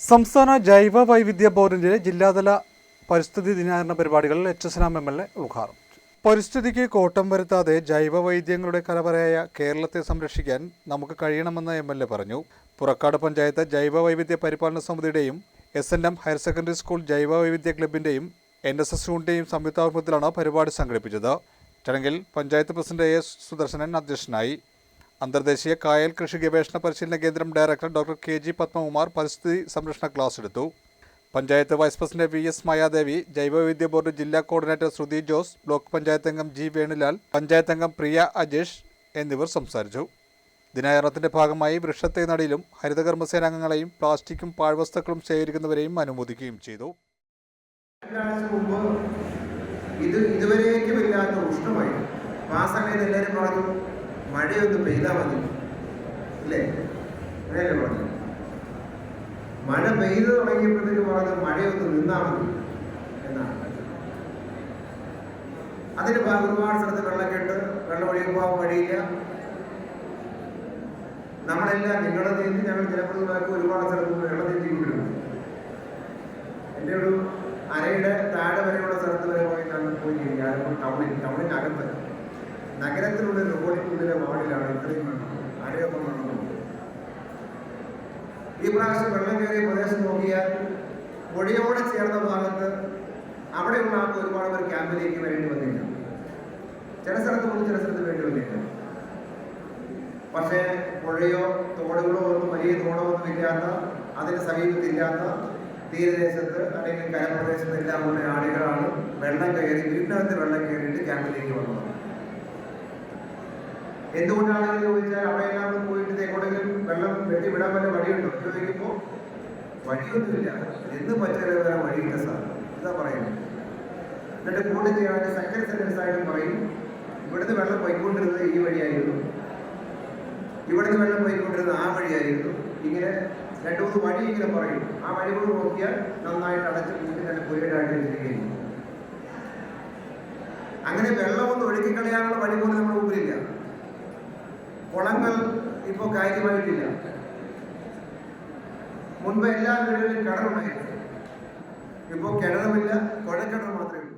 സംസ്ഥാന ജൈവ വൈവിധ്യ ബോർഡിന്റെ ജില്ലാതല പരിസ്ഥിതി ദിനാചരണ പരിപാടികളിൽ H S Ram M L A ഉദ്ഘാടനം. പരിസ്ഥിതിക്ക് കോട്ടം വരുത്താതെ ജൈവ വൈദ്യങ്ങളുടെ കലവറയായ കേരളത്തെ സംരക്ഷിക്കാൻ നമുക്ക് കഴിയണമെന്ന് എം എൽ എ പറഞ്ഞു പുറക്കാട് പഞ്ചായത്ത് ജൈവ വൈവിധ്യ പരിപാലന സമിതിയുടെയും S N M higher secondary school ജൈവ വൈവിധ്യ ക്ലബിന്റെയും എൻ എസ് എസ് യൂണിന്റെയും സംയുക്താഭിമുഖത്തിലാണ് പരിപാടി സംഘടിപ്പിച്ചത് ചടങ്ങിൽ പഞ്ചായത്ത് പ്രസിഡന്റ് എ സുദർശനൻ അധ്യക്ഷനായി അന്തർദേശീയ കായൽ കൃഷി ഗവേഷണ പരിശീലന കേന്ദ്രം director doctor K G Padmakumar പരിസ്ഥിതി സംരക്ഷണ ക്ലാസ് എടുത്തു panchayat vice president V S Mayadevi ജൈവവൈദ്യ board ജില്ലാ കോർഡിനേറ്റർ ശ്രുതി ജോസ് ബ്ലോക്ക് പഞ്ചായത്ത് അംഗം ജി വേണുലാൽ പഞ്ചായത്ത് അംഗം പ്രിയ അജേഷ് എന്നിവർ സംസാരിച്ചു. ദിനാചരണത്തിന്റെ ഭാഗമായി വൃക്ഷത്തെ നടയിലും ഹരിതകർമ്മസേനാംഗങ്ങളെയും പ്ലാസ്റ്റിക്കും പാഴ്വസ്തുക്കളും ശേഖരിക്കുന്നവരെയും അനുമോദിക്കുകയും ചെയ്തു. ഇത് ഇതുവരേക്കും ഇല്ലാത്ത ഉഷ്ണമായി ആ സമയത്ത് എല്ലാവരും പറഞ്ഞു മഴയൊന്ന് പെയ്താൽ മതി. അല്ലേ? അങ്ങനെയല്ലേ പറഞ്ഞു മഴ പെയ്തു തുടങ്ങിയപ്പോഴത്തേക്ക് പറഞ്ഞു മഴയൊന്ന് നിന്നാൽ മതി എന്നാണ്. അതിന് ഒരുപാട് സ്ഥലത്ത് വെള്ളക്കെട്ട് വെള്ളം ഒഴുകി പോകാൻ വഴിയില്ല. നമ്മളെല്ലാം നിങ്ങളെ നീന്തി ഞങ്ങൾ ജനപ്രതിനിധിമാർക്ക് ഒരുപാട് സ്ഥലത്ത് വെള്ളം നീന്തി കൊണ്ടിരുന്നു എന്റെ ഒരു അരയുടെ താഴെ വരെയുള്ള സ്ഥലത്ത് വരെ പോയി ഞാൻ പോയി കഴിഞ്ഞാൽ ടൗണിൽ ടൗണിനകത്ത്. നഗരത്തിലുള്ള റോഡിനുള്ളിലെ വാർഡിലാണ് ഇത്രയും അരയൊക്കെ വെള്ളം ഈ പ്രാവശ്യം വെള്ളം കയറിയ പ്രദേശം നോക്കിയാൽ പുഴയോടെ ചേർന്ന ഭാഗത്ത് അവിടെയുള്ള ആൾക്ക് ഒരുപാട് പേർ ക്യാമ്പിലേക്ക് വേണ്ടി വന്നില്ല. ചില സ്ഥലത്ത് പോലും ചില സ്ഥലത്ത് വേണ്ടി വന്നില്ല. പക്ഷേ പുഴയോ തോടുകളോ ഒന്നും വലിയ തോടോ ഒന്നും ഇല്ലാത്ത അതിന് സമീപത്തില്ലാത്ത തീരദേശത്ത് അല്ലെങ്കിൽ കരപ്രദേശത്ത് എല്ലാം ഉള്ള ആളുകളാണ് വെള്ളം കയറി വീട്ടിനകത്ത് വെള്ളം കയറിയിട്ട് ക്യാമ്പിലേക്ക് വന്നത്. എന്തുകൊണ്ടാണെന്ന് ചോദിച്ചാൽ അവിടെയെല്ലാം പോയിട്ട് എങ്ങോട്ടെങ്കിലും വെള്ളം വെട്ടിവിടാൻ വല്ല വഴിയുണ്ടോ? ചോദിക്കുമ്പോൾ വഴിയൊന്നുമില്ല. എന്ന് പറ്റിയ വേറെ വഴിയില്ല സാർ. ഇതാ പറയുന്നത്. എന്നിട്ട് കൂടെ ചെയ്യാൻ സെക്കൻഡ് സെന്റൻസ് ആയിട്ട് പറയും ഇവിടുന്ന് വെള്ളം പോയിക്കൊണ്ടിരുന്നത് ഈ വഴിയായിരുന്നു. ഇവിടുന്ന് വെള്ളം പോയിക്കൊണ്ടിരുന്നത് ആ വഴിയായിരുന്നു. ഇങ്ങനെ രണ്ടു മൂന്ന് വഴി ഇങ്ങനെ പറയും. ആ വഴി കൂടെ നോക്കിയാൽ നന്നായിട്ട് അടച്ച് കൂട്ടി തന്നെ പുരയിടായിട്ട് വെച്ചിരിക്കുകയും അങ്ങനെ വെള്ളമൊന്നും ഒഴുക്കിക്കളയാനുള്ള വഴി പോലും നമ്മുടെ മുമ്പിലില്ല. കുളങ്ങൾ ഇപ്പോൾ കാര്യമായിട്ടില്ല. മുൻപ് എല്ലാ വീടുകളിലും കിണറുണ്ടായിരുന്നു. ഇപ്പോൾ കിണറുമില്ല കുഴൽക്കിണർ മാത്രമേ ഉള്ളൂ.